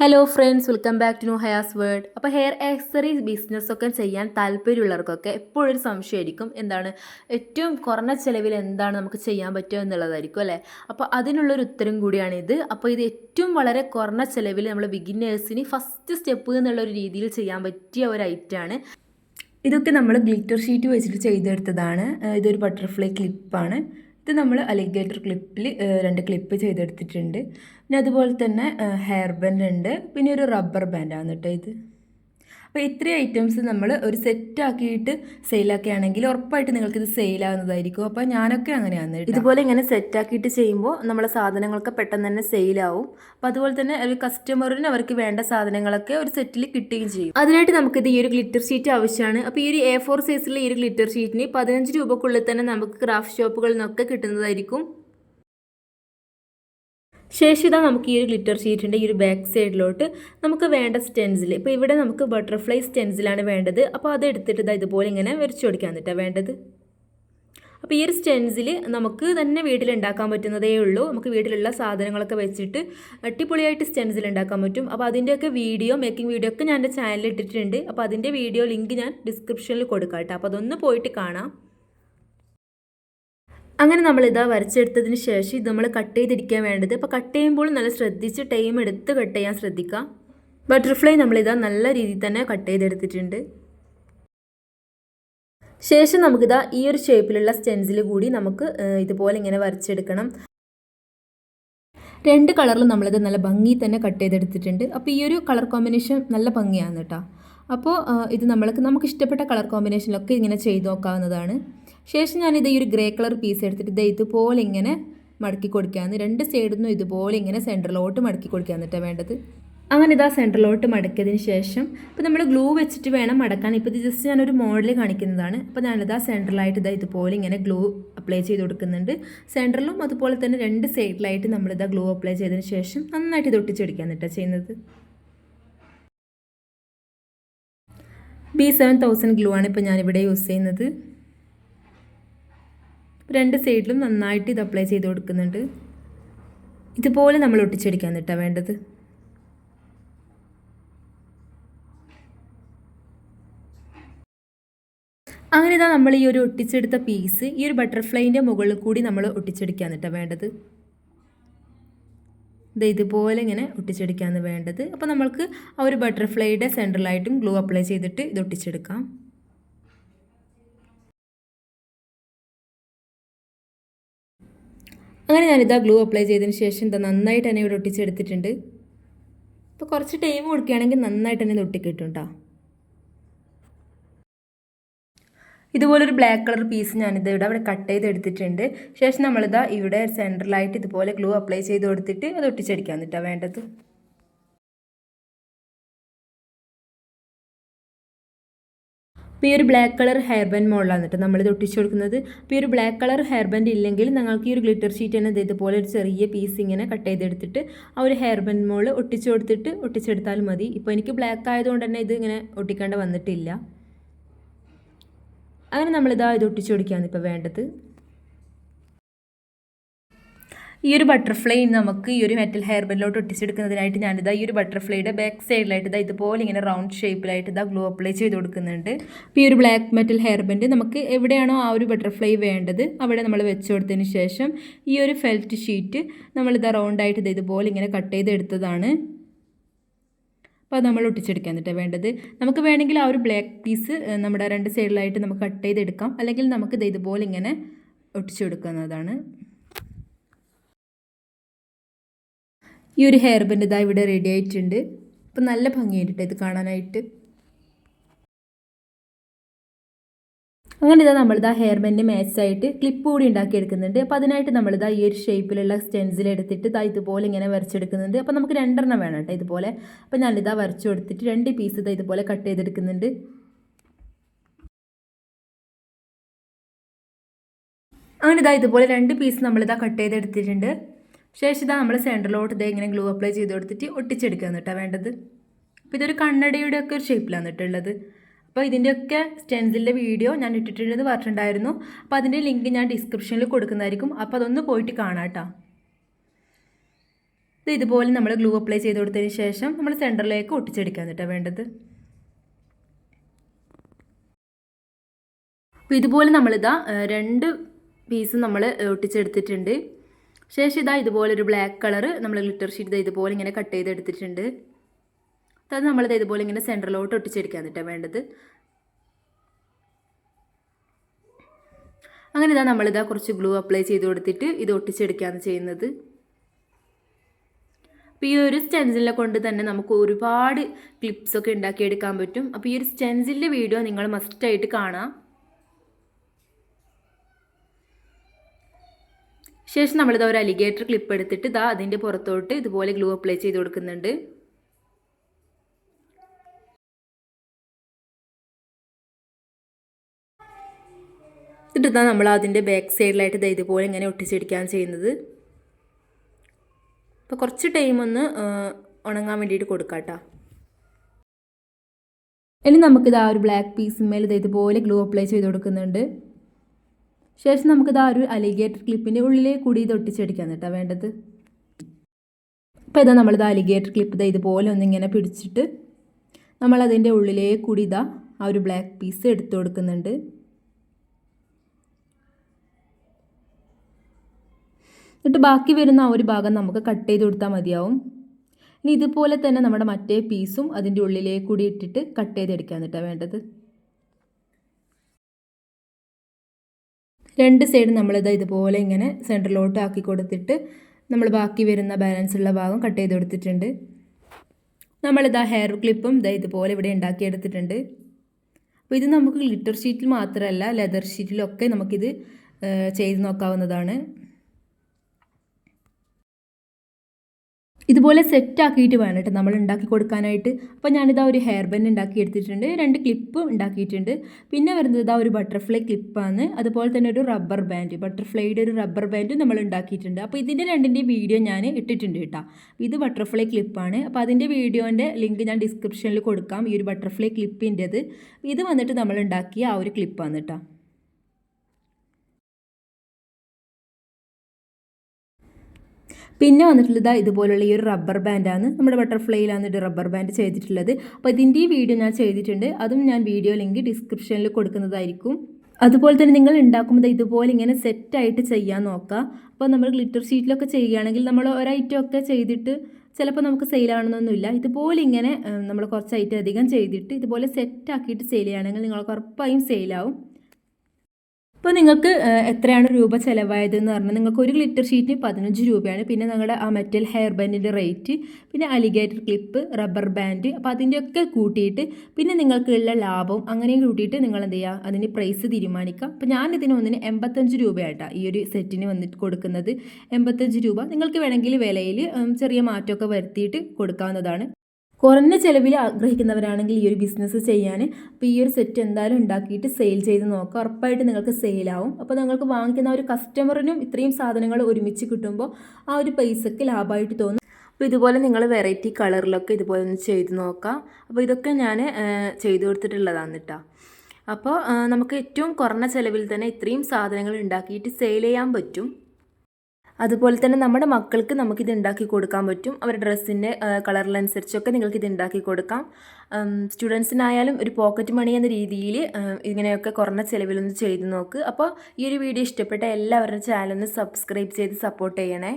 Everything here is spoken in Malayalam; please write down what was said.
Hello friends welcome back to new Hayas world അപ്പോൾ ഹെയർ ആക്സറീസ് ബിസിനസ്സൊക്കെ ചെയ്യാൻ താല്പര്യമുള്ളവർക്കൊക്കെ എപ്പോഴും ഒരു സംശയമായിരിക്കും. എന്താണ്? ഏറ്റവും കുറഞ്ഞ ചിലവിൽ എന്താണ് നമുക്ക് ചെയ്യാൻ പറ്റുക എന്നുള്ളതായിരിക്കും അല്ലേ? അപ്പോൾ അതിനുള്ളൊരു ഉത്തരം കൂടിയാണിത്. അപ്പോൾ ഇത് ഏറ്റവും വളരെ കുറഞ്ഞ ചിലവിൽ നമ്മൾ ബിഗിനേഴ്സിന് ഫസ്റ്റ് സ്റ്റെപ്പ് എന്നുള്ള ഒരു രീതിയിൽ ചെയ്യാൻ പറ്റിയ ഒരു ഐറ്റമാണ് ഇതൊക്കെ നമ്മൾ ഗ്ലിറ്റർ ഷീറ്റ് വെച്ചിട്ട് ചെയ്തെടുത്തതാണ്. ഇതൊരു ബട്ടർഫ്ലൈ ക്ലിപ്പാണ് ഇത് നമ്മൾ അലിഗേറ്റർ ക്ലിപ്പിൽ രണ്ട് ക്ലിപ്പ് ചെയ്തെടുത്തിട്ടുണ്ട്. പിന്നെ അതുപോലെ തന്നെ ഹെയർ ബാൻഡ് ഉണ്ട്. പിന്നെ ഒരു റബ്ബർ ബാൻഡാണ് കേട്ടോ ഇത്. അപ്പോൾ ഇത്രയും ഐറ്റംസ് നമ്മൾ ഒരു സെറ്റാക്കിയിട്ട് സെയിലാക്കുകയാണെങ്കിൽ ഉറപ്പായിട്ട് നിങ്ങൾക്ക് ഇത് സെയിലാകുന്നതായിരിക്കും അപ്പോൾ ഞാനൊക്കെ അങ്ങനെയാണ്. ഇതുപോലെ ഇങ്ങനെ സെറ്റാക്കിയിട്ട് ചെയ്യുമ്പോൾ നമ്മളെ സാധനങ്ങളൊക്കെ പെട്ടെന്ന് തന്നെ സെയിലാവും അപ്പോൾ അതുപോലെ തന്നെ ഒരു കസ്റ്റമറിന് അവർക്ക് വേണ്ട സാധനങ്ങളൊക്കെ ഒരു സെറ്റിൽ കിട്ടുകയും ചെയ്യും. അതിനായിട്ട് നമുക്കിത് ഈ ഒരു ഗ്ലിറ്റർ ഷീറ്റ് ആവശ്യമാണ്. അപ്പോൾ ഈ ഒരു എ ഫോർ സൈസിലെ ഈ ഒരു ഗ്ലിറ്റർ ഷീറ്റിന് പതിനഞ്ച് രൂപക്കുള്ളിൽ തന്നെ നമുക്ക് ക്രാഫ്റ്റ് ഷോപ്പുകളിൽ നിന്നൊക്കെ കിട്ടുന്നതായിരിക്കും. ശേഷം ഇതാ നമുക്ക് ഈ ഒരു ഗ്ലിറ്റർ ഷീറ്റിന്റെ ഈ ഒരു ബാക്ക് സൈഡിലോട്ട് നമുക്ക് വേണ്ട സ്റ്റെൻസിൽ ഇപ്പോൾ ഇവിടെ നമുക്ക് ബട്ടർഫ്ലൈ സ്റ്റെൻസിലാണ് വേണ്ടത്. അപ്പോൾ അത് എടുത്തിട്ട് ഇതാ ഇതുപോലെ ഇങ്ങനെ വരച്ചു കൊടുക്കാൻ തട്ടാ വേണ്ടത്. അപ്പോൾ ഈ ഒരു സ്റ്റെൻസിൽ നമുക്ക് തന്നെ വീട്ടിലുണ്ടാക്കാൻ പറ്റുന്നതേ ഉള്ളൂ. നമുക്ക് വീട്ടിലുള്ള സാധനങ്ങളൊക്കെ വെച്ചിട്ട് അടിപൊളിയായിട്ട് സ്റ്റെൻസിൽ ഉണ്ടാക്കാൻ പറ്റും. അപ്പോൾ അതിന്റെയൊക്കെ വീഡിയോ മേക്കിംഗ് വീഡിയോ ഒക്കെ ഞാൻ എന്റെ ചാനലിൽ ഇട്ടിട്ടുണ്ട്. അപ്പോൾ അതിന്റെ വീഡിയോ ലിങ്ക് ഞാൻ ഡിസ്ക്രിപ്ഷനിൽ കൊടുക്കാം കേട്ടോ അപ്പോൾ അതൊന്ന് പോയിട്ട് കാണാം. അങ്ങനെ നമ്മൾ ഇതാ വരച്ചെടുത്തതിന് ശേഷം ഇത് നമ്മൾ കട്ട് ചെയ്തിരിക്കാൻ വേണ്ടത്. അപ്പോൾ കട്ട് ചെയ്യുമ്പോൾ നല്ല ശ്രദ്ധിച്ച് ടൈം എടുത്ത് കട്ട് ചെയ്യാൻ ശ്രദ്ധിക്കുക ബട്ടർഫ്ലൈ നമ്മളിതാ നല്ല രീതിയിൽ തന്നെ കട്ട് ചെയ്തെടുത്തിട്ടുണ്ട്. ശേഷം നമുക്കിതാ ഈ ഒരു ഷേപ്പിലുള്ള സ്റ്റെൻസിൽ കൂടി നമുക്ക് ഇതുപോലെ ഇങ്ങനെ വരച്ചെടുക്കണം. രണ്ട് കളറിലും നമ്മളിത് നല്ല ഭംഗി തന്നെ കട്ട് ചെയ്തെടുത്തിട്ടുണ്ട്. അപ്പോൾ ഈ ഒരു കളർ കോമ്പിനേഷൻ നല്ല ഭംഗിയാണ് കേട്ടോ അപ്പോൾ ഇത് നമ്മൾക്ക് നമുക്ക് ഇഷ്ടപ്പെട്ട കളർ കോമ്പിനേഷനിലൊക്കെ ഇങ്ങനെ ചെയ്ത് നോക്കാവുന്നതാണ്. ശേഷം ഞാനിത് ഈ ഒരു ഗ്രേ കളർ പീസ് എടുത്തിട്ട് ഇത് ഇതുപോലെ ഇങ്ങനെ മടക്കി കൊടുക്കുകയാണ് രണ്ട് സൈഡിൽ നിന്നും ഇതുപോലെ ഇങ്ങനെ സെന്ററിലോട്ട് മടക്കി കൊടുക്കുകയാണ് കേട്ടോ വേണ്ടത്. അങ്ങനെ ഇതാ സെന്ററിലോട്ട് മടക്കിയതിന് ശേഷം ഇപ്പോൾ നമ്മൾ ഗ്ലൂ വെച്ചിട്ട് വേണം മടക്കാൻ. ഇപ്പോൾ ഇത് ജസ്റ്റ് ഞാനൊരു മോഡൽ കാണിക്കുന്നതാണ്. അപ്പോൾ ഞാനിതാ സെന്ററിലായിട്ട് ഇതാ ഇതുപോലെ ഇങ്ങനെ ഗ്ലൂ അപ്ലൈ ചെയ്ത് കൊടുക്കുന്നുണ്ട്. സെന്ററിലും അതുപോലെ തന്നെ രണ്ട് സൈഡിലായിട്ട് നമ്മളിതാ ഗ്ലൂ അപ്ലൈ ചെയ്തതിന് ശേഷം നന്നായിട്ട് ഇത് ഒട്ടിച്ചെടുക്കാൻ കേട്ടോ ചെയ്യുന്നത്. ബി സെവൻ തൗസൻഡ് ഗ്ലൂ ആണ് ഇപ്പോൾ ഞാനിവിടെ യൂസ് ചെയ്യുന്നത്. രണ്ട് സൈഡിലും നന്നായിട്ട് ഇത് അപ്ലൈ ചെയ്ത് കൊടുക്കുന്നുണ്ട്. ഇതുപോലെ നമ്മൾ ഒട്ടിച്ചടിക്കാൻ കേട്ടോ വേണ്ടത്. അങ്ങനെ ഇതാ നമ്മൾ ഈ ഒരു ഒട്ടിച്ചെടുത്ത പീസ് ഈ ഒരു ബട്ടർഫ്ലൈന്റെ മുകളിൽ കൂടി നമ്മൾ ഒട്ടിച്ചെടുക്കാൻ കേട്ടോ വേണ്ടത്. ഇത് ഇതുപോലെ ഇങ്ങനെ ഒട്ടിച്ചെടുക്കാമെന്ന് വേണ്ടത്. അപ്പോൾ നമ്മൾക്ക് ആ ഒരു ബട്ടർഫ്ലൈയുടെ സെൻട്രലായിട്ടും ഗ്ലൂ അപ്ലൈ ചെയ്തിട്ട് ഇത് ഒട്ടിച്ചെടുക്കാം. അങ്ങനെ ഞാനിതാ ഗ്ലൂ അപ്ലൈ ചെയ്തതിന് ശേഷം എന്താ നന്നായിട്ട് തന്നെ ഇവിടെ ഒട്ടിച്ചെടുത്തിട്ടുണ്ട്. അപ്പോൾ കുറച്ച് ടൈം കൊടുക്കുകയാണെങ്കിൽ നന്നായിട്ട് തന്നെ ഇത് ഒട്ടിക്കിട്ടും കേട്ടോ ഇതുപോലൊരു ബ്ലാക്ക് കളർ പീസ് ഞാനിത് ഇവിടെ അവിടെ കട്ട് ചെയ്ത് എടുത്തിട്ടുണ്ട്. ശേഷം നമ്മളിതാ ഇവിടെ സെന്ററിലായിട്ട് ഇതുപോലെ ഗ്ലൂ അപ്ലൈ ചെയ്ത് കൊടുത്തിട്ട് അത് ഒട്ടിച്ചടിക്കാൻ കേട്ടോ വേണ്ടത്. അപ്പോൾ ഈ ഒരു ബ്ലാക്ക് കളർ ഹെയർ ബാൻഡ് മോഡലാണ് കേട്ടോ നമ്മളിത് ഒട്ടിച്ചു കൊടുക്കുന്നത്. അപ്പോൾ ഈ ഒരു ബ്ലാക്ക് കളർ ഹെയർ ബാൻഡ് ഇല്ലെങ്കിൽ നിങ്ങൾക്ക് ഈ ഒരു ഗ്ലിറ്റർ ഷീറ്റ് തന്നെ ഇതേപോലെ ഒരു ചെറിയ പീസ് ഇങ്ങനെ കട്ട് ചെയ്തെടുത്തിട്ട് ആ ഒരു ഹെയർ ബാൻഡ് മോൾ ഒട്ടിച്ചു കൊടുത്തിട്ട് ഒട്ടിച്ചെടുത്താൽ മതി. ഇപ്പോൾ എനിക്ക് ബ്ലാക്ക് ആയതുകൊണ്ട് തന്നെ ഇത് ഇങ്ങനെ ഒട്ടിക്കേണ്ട വന്നിട്ടില്ല. അങ്ങനെ നമ്മളിതാ ഇത് ഒട്ടിച്ചു കൊടുക്കുകയാണ് ഇപ്പോൾ വേണ്ടത്. ഈ ഒരു ബട്ടർഫ്ലൈ നമുക്ക് ഈ ഒരു മെറ്റൽ ഹെയർ ബെല്ലോട്ട് ഒട്ടിച്ചെടുക്കുന്നതിനായിട്ട് ഞാനിതാ ഈ ഒരു ബട്ടർഫ്ലൈയുടെ ബാക്ക് സൈഡിലായിട്ട് ഇതാ ഇതുപോലെ ഇങ്ങനെ റൗണ്ട് ഷേപ്പിലായിട്ട് ഇതാ ഗ്ലോ അപ്ലൈ ചെയ്ത് കൊടുക്കുന്നുണ്ട്. ഈ ഒരു ബ്ലാക്ക് മെറ്റൽ ഹെയർ ബെൻഡ് നമുക്ക് എവിടെയാണോ ആ ഒരു ബട്ടർഫ്ലൈ വേണ്ടത് അവിടെ നമ്മൾ വെച്ച് കൊടുത്തതിന് ശേഷം ഈ ഒരു ഫെൽറ്റ് ഷീറ്റ് നമ്മളിതാ റൗണ്ടായിട്ട് ഇത് ഇതുപോലെ ഇങ്ങനെ കട്ട് ചെയ്തെടുത്തതാണ് അപ്പോൾ അത് നമ്മൾ ഒട്ടിച്ചെടുക്കാൻ എന്നിട്ട് വേണ്ടത്. നമുക്ക് വേണമെങ്കിൽ ആ ഒരു ബ്ലാക്ക് പീസ് നമ്മുടെ രണ്ട് സൈഡിലായിട്ട് നമുക്ക് കട്ട് ചെയ്തെടുക്കാം. അല്ലെങ്കിൽ നമുക്ക് ഇത് ഇതുപോലെ ഇങ്ങനെ ഒട്ടിച്ചെടുക്കുന്നതാണ് ഈ ഒരു ഹെയർ ബെൻഡ് ഇതാ ഇവിടെ റെഡി ആയിട്ടുണ്ട്. അപ്പം നല്ല ഭംഗിയായിട്ട് ഇത് കാണാനായിട്ട്. അങ്ങനെ ഇതാ നമ്മളിതാ ഹെയർ ബെൻഡ് മാച്ചായിട്ട് ക്ലിപ്പ് കൂടി ഉണ്ടാക്കിയെടുക്കുന്നുണ്ട്. അപ്പോൾ അതിനായിട്ട് നമ്മളിതാ ഈ ഒരു ഷേപ്പിലുള്ള സ്റ്റെൻസിൽ എടുത്തിട്ട് ഇതാ ഇതുപോലെ ഇങ്ങനെ വരച്ചെടുക്കുന്നുണ്ട്. അപ്പോൾ നമുക്ക് രണ്ടെണ്ണം വേണം കേട്ടോ ഇതുപോലെ. അപ്പോൾ ഞാനിതാ വരച്ചു കൊടുത്തിട്ട് രണ്ട് പീസ് ഇതാ ഇതുപോലെ കട്ട് ചെയ്തെടുക്കുന്നുണ്ട്. അങ്ങനെ ഇതാ ഇതുപോലെ രണ്ട് പീസ് നമ്മളിതാ കട്ട് ചെയ്തെടുത്തിട്ടുണ്ട്. ശേഷം ഇതാ നമ്മൾ സെന്ററിലോട്ട് ഇതേ ഇങ്ങനെ ഗ്ലൂ അപ്ലൈ ചെയ്ത് കൊടുത്തിട്ട് ഒട്ടിച്ചെടുക്കുക കേട്ടോ വേണ്ടത്. അപ്പോൾ ഇതൊരു കണ്ണടയുടെ ഒക്കെ ഒരു ഷേപ്പിലാണ് കേട്ടുള്ളത് അപ്പോൾ ഇതിന്റെയൊക്കെ സ്റ്റെൻസിന്റെ വീഡിയോ ഞാൻ ഇട്ടിട്ടുള്ളത് പറഞ്ഞിട്ടുണ്ടായിരുന്നു അപ്പോൾ അതിന്റെ ലിങ്ക് ഞാൻ ഡിസ്ക്രിപ്ഷനിൽ കൊടുക്കുന്നതായിരിക്കും. അപ്പോൾ അതൊന്ന് പോയിട്ട് കാണാം ഇത് ഇതുപോലെ നമ്മൾ ഗ്ലൂ അപ്ലൈ ചെയ്ത് കൊടുത്തതിന് ശേഷം നമ്മൾ സെന്ററിലേക്ക് ഒട്ടിച്ചെടുക്കാൻ കേട്ടോ വേണ്ടത്. അപ്പോൾ ഇതുപോലെ നമ്മളിതാ രണ്ട് പീസ് നമ്മൾ ഒട്ടിച്ചെടുത്തിട്ടുണ്ട്. ശേഷം ഇതാ ഇതുപോലെ ഒരു ബ്ലാക്ക് കളർ നമ്മൾ ഗ്ലിറ്റർ ഷീറ്റ് ഇതാ ഇതുപോലെ ഇങ്ങനെ കട്ട് ചെയ്തെടുത്തിട്ടുണ്ട് അത് നമ്മളിത് ഇതുപോലെ ഇങ്ങനെ സെന്ററിലോട്ട് ഒട്ടിച്ചെടുക്കാൻ കേട്ടോ വേണ്ടത്. അങ്ങനെ ഇതാ നമ്മളിതാ കുറച്ച് ഗ്ലൂ അപ്ലൈ ചെയ്ത് കൊടുത്തിട്ട് ഇത് ഒട്ടിച്ചെടുക്കുകയാണ് ചെയ്യുന്നത്. അപ്പോൾ ഈ ഒരു സ്റ്റെൻസിലിനെ കൊണ്ട് തന്നെ നമുക്ക് ഒരുപാട് ക്ലിപ്സൊക്കെ ഉണ്ടാക്കിയെടുക്കാൻ പറ്റും. അപ്പോൾ ഈ ഒരു സ്റ്റെൻസിലിന്റെ വീഡിയോ നിങ്ങൾ മസ്റ്റായിട്ട് കാണാം. ശേഷം നമ്മളിതാ ഒരു അലിഗേറ്റർ ക്ലിപ്പ് എടുത്തിട്ട് ഇതാ അതിന്റെ പുറത്തോട്ട് ഇതുപോലെ ഗ്ലൂ അപ്ലൈ ചെയ്ത് കൊടുക്കുന്നുണ്ട്. എന്നിട്ട് നമ്മൾ അതിന്റെ ബാക്ക് സൈഡിലായിട്ട് ഇതാ ഇതുപോലെ ഇങ്ങനെ ഒട്ടിച്ചെടുക്കുകയാണ് ചെയ്യുന്നത്. അപ്പോൾ കുറച്ച് ടൈം ഒന്ന് ഉണങ്ങാൻ വേണ്ടിയിട്ട് കൊടുക്കാം കേട്ടോ ഇനി നമുക്കിത് ആ ഒരു ബ്ലാക്ക് പീസിന്മേൽ ഇത് ഇതുപോലെ ഗ്ലൂ അപ്ലൈ ചെയ്ത് കൊടുക്കുന്നുണ്ട്. ശേഷം നമുക്കിത് ആ ഒരു അലിഗേറ്റർ ക്ലിപ്പിന്റെ ഉള്ളിലേ കൂടി ഇത് ഒട്ടിച്ചടിക്കാൻ കേട്ടോ വേണ്ടത്. അപ്പോൾ ഇതാ നമ്മളിത് അലിഗേറ്റർ ക്ലിപ്പ് ഇതാ ഇതുപോലെ ഒന്നിങ്ങനെ പിടിച്ചിട്ട് നമ്മളതിന്റെ ഉള്ളിലേ കൂടി ഇതാ ആ ഒരു ബ്ലാക്ക് പീസ് എടുത്തു കൊടുക്കുന്നുണ്ട്. എന്നിട്ട് ബാക്കി വരുന്ന ആ ഒരു ഭാഗം നമുക്ക് കട്ട് ചെയ്ത് കൊടുത്താൽ മതിയാവും. ഇനി ഇതുപോലെ തന്നെ നമ്മുടെ മറ്റേ പീസും അതിന്റെ ഉള്ളിലേക്ക് കൂടി ഇട്ടിട്ട് കട്ട് ചെയ്തെടുക്കാൻ കേട്ടോ വേണ്ടത്. രണ്ട് സൈഡ് നമ്മളിത് ഇതുപോലെ ഇങ്ങനെ സെന്ററിലോട്ട് ആക്കി കൊടുത്തിട്ട് നമ്മൾ ബാക്കി വരുന്ന ബാലൻസ് ഉള്ള ഭാഗം കട്ട് ചെയ്ത് കൊടുത്തിട്ടുണ്ട്. നമ്മളിതാ ഹെയർ ക്ലിപ്പും ഇതാ ഇതുപോലെ ഇവിടെ ഉണ്ടാക്കിയെടുത്തിട്ടുണ്ട് അപ്പോൾ ഇത് നമുക്ക് ലിറ്റർ ഷീറ്റിൽ മാത്രമല്ല ലെതർ ഷീറ്റിലൊക്കെ നമുക്കിത് ചെയ്ത് നോക്കാവുന്നതാണ്. ഇതുപോലെ സെറ്റ് ആക്കിയിട്ട് വേണം കേട്ടോ നമ്മൾ ഉണ്ടാക്കി കൊടുക്കാനായിട്ട്. അപ്പോൾ ഞാനിതാ ഒരു ഹെയർ ബെൻഡ് ഉണ്ടാക്കി എടുത്തിട്ടുണ്ട്. രണ്ട് ക്ലിപ്പ് ഉണ്ടാക്കിയിട്ടുണ്ട്. പിന്നെ വരുന്നത് ഇതാ ഒരു ബട്ടർഫ്ലൈ ക്ലിപ്പാണ് അതുപോലെ തന്നെ ഒരു റബ്ബർ ബാൻഡ് ബട്ടർഫ്ലൈയുടെ ഒരു റബ്ബർ ബാൻഡ് നമ്മൾ ഉണ്ടാക്കിയിട്ടുണ്ട്. അപ്പോൾ ഇതിന്റെ രണ്ടിന്റെ വീഡിയോ ഞാൻ ഇട്ടിട്ടുണ്ട് കേട്ടോ ഇത് ബട്ടർഫ്ലൈ ക്ലിപ്പാണ് അപ്പോൾ അതിന്റെ വീഡിയോന്റെ ലിങ്ക് ഞാൻ ഡിസ്ക്രിപ്ഷനിൽ കൊടുക്കാം. ഈ ഒരു ബട്ടർഫ്ലൈ ക്ലിപ്പിന്റെത് ഇത് വന്നിട്ട് നമ്മൾ ഉണ്ടാക്കിയ ആ ഒരു ക്ലിപ്പാണ് കേട്ടോ പിന്നെ വന്നിട്ടുള്ളത് ഇതുപോലുള്ള ഈ ഒരു റബ്ബർ ബാൻഡാണ് നമ്മുടെ ബട്ടർഫ്ലൈയിലാണ് ഇത് റബ്ബർ ബാൻഡ് ചെയ്തിട്ടുള്ളത്. അപ്പോൾ ഇതിന്റെ ഈ വീഡിയോ ഞാൻ ചെയ്തിട്ടുണ്ട്. അതും ഞാൻ വീഡിയോ ലിങ്ക് ഡിസ്ക്രിപ്ഷനിൽ കൊടുക്കുന്നതായിരിക്കും. അതുപോലെ തന്നെ നിങ്ങൾ ഉണ്ടാക്കുമ്പോൾ ഇതുപോലെ ഇങ്ങനെ സെറ്റായിട്ട് ചെയ്യാൻ നോക്കുക അപ്പോൾ നമ്മൾ ഗ്ലിറ്റർ ഷീറ്റിലൊക്കെ ചെയ്യുകയാണെങ്കിൽ നമ്മൾ ഒരൈറ്റം ഒക്കെ ചെയ്തിട്ട് ചിലപ്പോൾ നമുക്ക് സെയിലാവണമെന്നൊന്നുമില്ല ഇതുപോലെ ഇങ്ങനെ നമ്മൾ കുറച്ച് ഐറ്റം അധികം ചെയ്തിട്ട് ഇതുപോലെ സെറ്റാക്കിയിട്ട് സെയിൽ ചെയ്യുകയാണെങ്കിൽ നിങ്ങൾക്ക് ഉറപ്പായും സെയിലാവും ഇപ്പോൾ നിങ്ങൾക്ക് എത്രയാണ് രൂപ ചിലവായതെന്ന് പറഞ്ഞാൽ നിങ്ങൾക്ക് ഒരു ഗ്ലിറ്റർ ഷീറ്റിന് പതിനഞ്ച് രൂപയാണ്. പിന്നെ നിങ്ങളുടെ ആ മെറ്റൽ ഹെയർ ബാൻഡിന്റെ റേറ്റ് പിന്നെ അലിഗേറ്റർ ക്ലിപ്പ് റബ്ബർ ബാൻഡ് അപ്പോൾ അതിന്റെയൊക്കെ കൂട്ടിയിട്ട് പിന്നെ നിങ്ങൾക്കുള്ള ലാഭം അങ്ങനെയും കൂട്ടിയിട്ട് നിങ്ങൾ എന്ത് ചെയ്യുക അതിന് പ്രൈസ് തീരുമാനിക്കുക. അപ്പോൾ ഞാൻ ഇതിന് ഒന്നിന് എൺപത്തഞ്ച് രൂപയായിട്ടാണ് ഈ ഒരു സെറ്റിന് വന്നിട്ട് കൊടുക്കുന്നത്. എൺപത്തഞ്ച് രൂപ നിങ്ങൾക്ക് വേണമെങ്കിൽ വിലയിൽ ചെറിയ മാറ്റമൊക്കെ വരുത്തിയിട്ട് കൊടുക്കാവുന്നതാണ്. കുറഞ്ഞ ചിലവിൽ ആഗ്രഹിക്കുന്നവരാണെങ്കിൽ ഈ ഒരു ബിസിനസ് ചെയ്യാൻ. അപ്പോൾ ഈ ഒരു സെറ്റ് എന്തായാലും ഉണ്ടാക്കിയിട്ട് സെയിൽ ചെയ്ത് നോക്കുക. ഉറപ്പായിട്ട് നിങ്ങൾക്ക് സെയിലാവും അപ്പോൾ നിങ്ങൾക്ക് വാങ്ങിക്കുന്ന ഒരു കസ്റ്റമറിനും ഇത്രയും സാധനങ്ങൾ ഒരുമിച്ച് കിട്ടുമ്പോൾ ആ ഒരു പൈസക്ക് ലാഭമായിട്ട് തോന്നും. അപ്പോൾ ഇതുപോലെ നിങ്ങൾ വെറൈറ്റി കളറിലൊക്കെ ഇതുപോലെ ഒന്ന് ചെയ്ത് നോക്കാം അപ്പോൾ ഇതൊക്കെ ഞാൻ ചെയ്തു കൊടുത്തിട്ടുള്ളതാണ് കേട്ടോ. അപ്പോൾ നമുക്ക് ഏറ്റവും കുറഞ്ഞ ചിലവിൽ തന്നെ ഇത്രയും സാധനങ്ങൾ ഉണ്ടാക്കിയിട്ട് സെയിൽ ചെയ്യാൻ പറ്റും. അതുപോലെ തന്നെ നമ്മുടെ മക്കൾക്ക് നമുക്കിത് ഉണ്ടാക്കി കൊടുക്കാൻ പറ്റും. അവരുടെ ഡ്രസ്സിന്റെ കളറിനനുസരിച്ചൊക്കെ നിങ്ങൾക്ക് ഇത് ഉണ്ടാക്കി കൊടുക്കാം. സ്റ്റുഡൻസിനായാലും ഒരു പോക്കറ്റ് മണി എന്ന രീതിയിൽ ഇങ്ങനെയൊക്കെ കുറഞ്ഞ ചിലവിലൊന്ന് ചെയ്ത് നോക്ക്. അപ്പോൾ ഈ ഒരു വീഡിയോ ഇഷ്ടപ്പെട്ട എല്ലാവരുടെ ചാനലൊന്ന് സബ്സ്ക്രൈബ് ചെയ്ത് സപ്പോർട്ട് ചെയ്യണേ.